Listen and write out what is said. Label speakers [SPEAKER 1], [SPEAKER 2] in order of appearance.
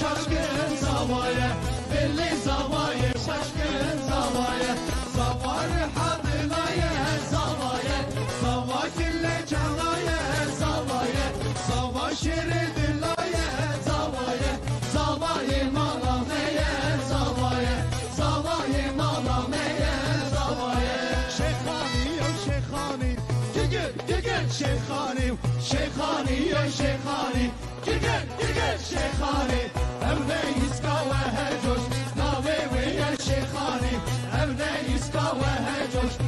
[SPEAKER 1] şaşkın zavaya Belli zavaya şaşkın zavaya Zavarı hadınaya zavaya Zava kille çalaya zavaya Zava şeridillaya zavaya Zavayı malameye zavaya Zavayı malameye zavaya
[SPEAKER 2] Şeyhani ya şeyhani
[SPEAKER 1] Gigil gigil şeyhani Şeyhani ya şeyhani Gigil gigil şeyhani gövde a ve hecoş